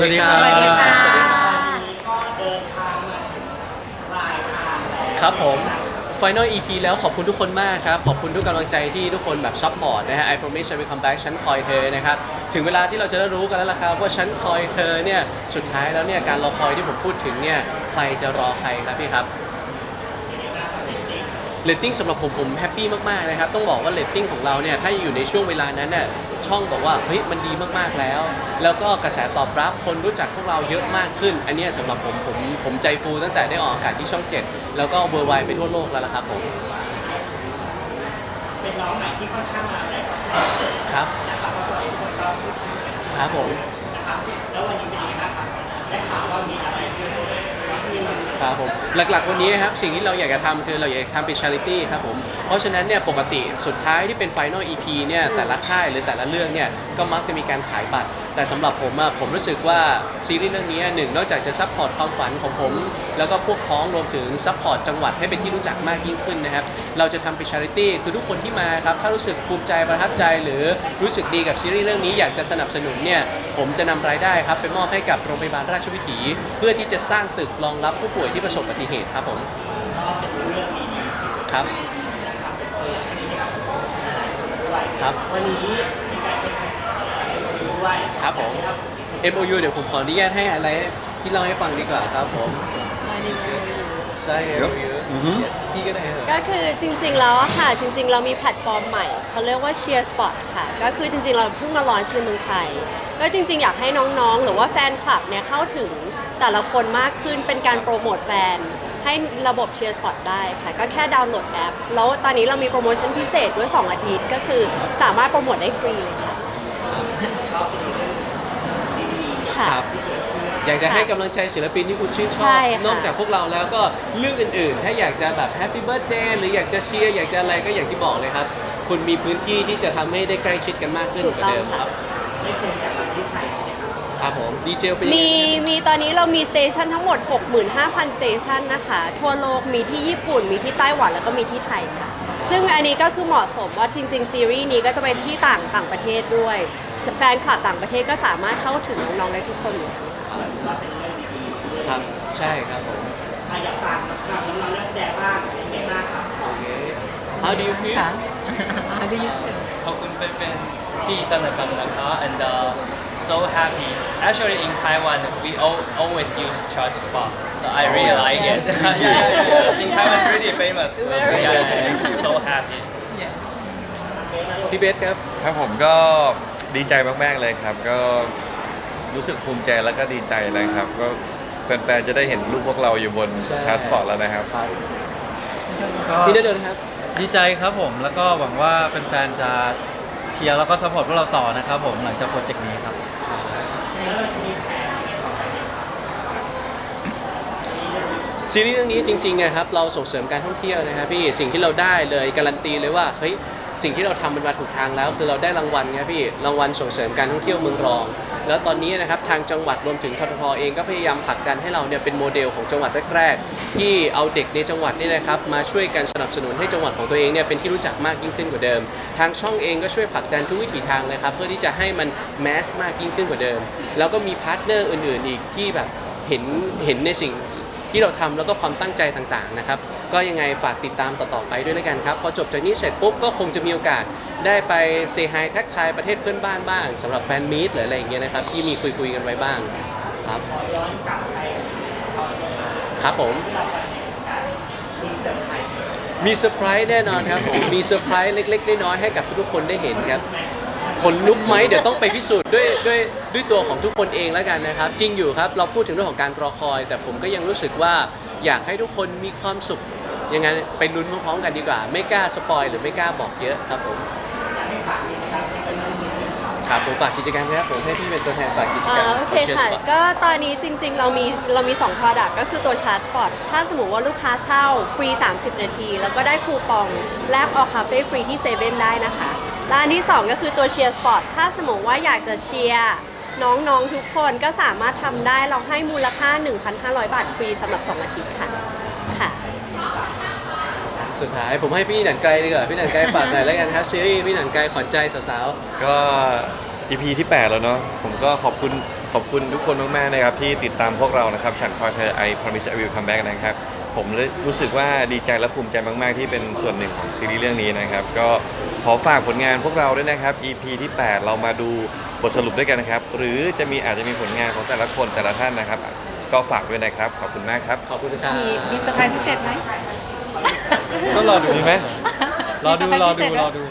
สวัสดีครับ สวัสดีค่ะสวัสดีครับก็เดินทางมาถึงปลายทางแล้วครับผม Final EP แล้วขอบคุณทุกคนมากครับ ขอบคุณทุกกำลังใจที่ทุกคนแบบซัพพอร์ตนะฮะ I promise I will come back ฉันคอยเธอนะครับ ถึงเวลาที่เราจะได้รู้กันแล้วล่ะครับ ว่าฉันคอยเธอเนี่ย สุดท้ายแล้วเนี่ย การรอคอยที่ผมพูดถึงเนี่ย ใครจะรอใครครับพี่ครับ เรตติ้งสำหรับผมผมแฮปปี้มากๆนะครับต้องบอกว่าเรตติ้งของเราเนี่ยถ้าอยู่ในช่วงเวลานั้นน่ะช่องบอกว่าเฮ้ยมันดีมากๆแล้ว แล้วก็กระแสตอบรับคนรู้จักพวกเราเยอะมากขึ้น อันเนี้ยสำหรับผมผมผมใจฟูตั้งแต่ได้ออกอากาศที่ช่อง 7 แล้วก็เวอร์ไวไปทั่วโลกแล้วล่ะครับผมเป็นน้องใหม่ที่ค่อนข้างมาแรงกว่าครับนะครับเพราะตัวเองคนก็พูดถึงกันครับผม หลักๆ วันนี้ครับสิ่งที่เราอยากจะทำคือเราอยากจะทำเป็นชาริตี้ครับผม เพราะฉะนั้นเนี่ยปกติสุดท้ายที่เป็นไฟนอลอีพีเนี่ยแต่ละค่ายหรือแต่ละเรื่องเนี่ยก็มักจะมีการขายบัตร แต่สำหรับผมอะผมรู้สึกว่าซีรีส์เรื่องนี้หนึ่งนอกจากจะซัพพอร์ตความฝันของผม แล้วก็พวกพ้องรวมถึงซัพพอร์ตจังหวัดให้เป็นที่รู้จักมากยิ่งขึ้นนะครับ เราจะทำเป็น charity คือทุกคนที่มาครับ ถ้ารู้สึกภูมิใจประทับใจหรือรู้สึกดีกับซีรีส์เรื่องนี้อยากจะสนับสนุนเนี่ยผมจะนำรายได้ครับไปมอบให้กับโรงพยาบาลราชวิถี เพื่อที่จะสร้างตึกรองรับผู้ป่วยที่ประสบอุบัติเหตุครับผมก็เป็นเรื่องดีๆที่เกิดครับนะครับเป็นเรื่องที่ให้กับคนหลายๆคนด้วยครับวันนี้มีการเซ็น ด้วยครับผม MOU เดี๋ยวผมขออนุญาตให้อะไรพี่เล่าให้ฟังดีกว่าครับผมใช่ MOU Yes พี่ก็ได้เหรอ ก็คือจริงๆแล้วอะค่ะ จริง ๆ เรามีแพลตฟอร์มใหม่เขาเรียกว่า Cheer Spot ค่ะ ก็คือจริง ๆ เราเพิ่งมาลอนช์ในเมืองไทย ก็จริง ๆ อยากให้น้องๆ หรือว่าแฟนคลับเนี่ยเข้าถึงแต่ละคนมากขึ้นเป็นการโปรโมทแฟน ให้ระบบ Cheer Spot ได้ค่ะ ก็แค่ดาวน์โหลดแอป แล้วตอนนี้เรามีโปรโมชั่นพิเศษด้วย 2 อาทิตย์ ก็คือสามารถโปรโมทได้ฟรีเลยค่ะ ค่ะ ครับอยากจะให้กำลังใจศิลปินที่คุณชื่นชอใช่บ ค่ะนอกจากพวกเราแล้วก็เรื่องอื่นๆ ถ้าอยากจะแบบแฮปปี้เบิร์ a เดย์หรืออยากจะเชียร์อยากจะอะไรก็อย่างที่บอกเลยครับ คุณมีพื้นที่ที่จะทำให้ได้ใกล้ชิดกันมากขึ้นถูกกว่าต้องเดิมคค่ะรับได้เชิญจากมาที่ไทยใช่ไหมครับครับผมดีเจลเป็นยังไงมีบ้างมีตอนนี้เรามีสเตชันทั้งหมด 65,000สเตชันนะคะ ทั่วโลกมีที่ญี่ปุ่น มีที่ไต้หวันแล้วก็มีที่ไทยค่ะ ซึ่งอันนี้ก็คือเหมาะสมว่าจริง ๆ ซีรีส์นี้ก็จะเป็นที่ต่างต่างประเทศด้วย แฟนคลับต่างประเทศก็สามารถเข้าถึงน้องๆได้ทุกคนเหมือนกันค่ะว่าเป็นเรื่องดีๆเรื่องครับใช่ครับผมอะอยากฝากกับน้องๆนักแสดงบ้างเป็นไงบ้างครับ โอเค How do you feel ค่ะ How do you feel ขอบคุณแฟนๆที่สนับสนุนนะคะ and uh, so happy actually in Taiwan we all, always use charge spot so I really Oh, like yes. it yeah, yeah, yeah. in Taiwan it's pretty famous so, Very yeah, nice. so happy yes พี่เบสครับ ครับผมก็ ดีใจมาก ๆ เลยครับ ก็รู้สึกภูมิใจแล้วก็ดีใจเลยครับ ก็แฟนๆจะได้เห็นรูปพวกเราอยู่บนใช่ ชาร์จสปอร์ตแล้วนะครับครับก็พี่ณเดินครับ ดีใจครับผมแล้วก็หวังว่าแฟนๆจะเชียร์แล้วก็สปอร์ตพวกเราต่อนะครับผมหลังจากโปรเจกต์นี้ครับ ซีรีส์เรื่องนี้จริงๆอะครับเราส่งเสริมการท่องเที่ยวนะครับพี่สิ่งที่เราได้เลยการันตีเลยว่าเฮ้ย สิ่งที่เราทำมันมาถูกทางแล้ว คือเราได้รางวัลครับพี่รางวัลส่งเสริมการท่องเที่ยวเมืองรอง แล้วตอนนี้นะครับทางจังหวัดรวมถึงทททเองก็พยายามผลักดันให้เราเนี่ยเป็นโมเดลของจังหวัดแรกๆที่เอาเด็กในจังหวัดนี่นะครับมาช่วยกันสนับสนุนให้จังหวัดของตัวเองเนี่ยเป็นที่รู้จักมากยิ่งขึ้นกว่าเดิม ทางช่องเองก็ช่วยผลักดันทุกวิถีทางเลยครับเพื่อที่จะให้มันแมสมากยิ่งขึ้นกว่าเดิม แล้วก็มีพาร์ทเนอร์อื่น ๆ อีกที่แบบเห็นเห็นในสิ่ง ที่เราทำแล้วก็ความตั้งใจต่างๆนะครับก็ยังไงฝากติดตามต่อๆไปด้วยแล้วกันครับพอจบจากนี้เสร็จปุ๊บก็คงจะมีโอกาสได้ไปเซฮายทักทายประเทศเพื่อนบ้านบ้างสำหรับแฟนมีตหรืออะไรอย่างเงี้ยนะครับที่มีคุยๆกันไว้บ้างครับครับผมมีเซอร์ไพรส์มีเซอร์ไพรส์แน่นอนครับผมมีเซอร์ไพรส์เล็กๆน้อยๆให้กับทุกๆคนได้เห็นครับ ขนลุกไหมเดี๋ยวต้องไปพิสูจน์ด้วยด้วยด้วยตัวของทุกคนเองแล้วกันนะครับ จริงอยู่ครับเราพูดถึงเรื่องของการรอคอย แต่ผมก็ยังรู้สึกว่าอยากให้ทุกคนมีความสุขยังไงไปลุ้นพร้อมๆกันดีกว่า ไม่กล้าสปอยหรือไม่กล้าบอกเยอะครับผมอยากให้ฝากกิจกรรมที่เป็นเรื่องนี้ครับผมฝากกิจกรรมครับผมให้พี่เป็นตัวแทนฝากกิจกรรมอ่าโอเคของค่ะ Cheers Spot ก็ตอนนี้จริงๆ เรามีเรามี 2 Product ก็คือตัวชาร์จสปอตถ้าสมมติว่าลูกค้าเช่าฟรี 30 นาที แล้วก็ได้คูปองแลกออกคาเฟ่ฟรีที่เซเว่นได้นะคะ และอันที่ 2 ก็คือตัวเชียร์สปอตถ้าสมมติว่าอยากจะเชียร์น้องๆทุกคนก็สามารถทำได้เราให้มูลค่า 1,500 บาทฟรีสำหรับ 2 อาทิตย์ค่ะค่ะ สุดท้ายผมให้พี่หนันไกลดีกว่าพี่หนันไกลฝากหน่อยแล้วกันครับซีรีส์พี่หนันไกลขวัญใจสาวก็ EP ที่ 8 แล้วเนาะผมก็ขอบคุณขอบคุณทุกคนมากๆนะครับที่ติดตามพวกเรานะครับฉันคอยเธอ I promise I will come back นะครับ ผมเลยรู้สึกว่าดีใจและภูมิใจมาก ๆ ที่เป็นส่วนหนึ่งของซีรีส์เรื่องนี้นะครับ ก็ขอฝากผลงานพวกเราด้วยนะครับ EP ที่ 8 เรามาดูบทสรุปด้วยกันนะครับ หรือจะมีอาจจะมีผลงานของแต่ละคนแต่ละท่านนะครับ ก็ฝากด้วยนะครับ ขอบคุณมากครับ ขอบคุณครับมีมีเซอร์ไพรส์พิเศษไหมต้องรอดูมีไหมรอดูมีเซรออร์ไพรส์พิดูเศษไหมรอดู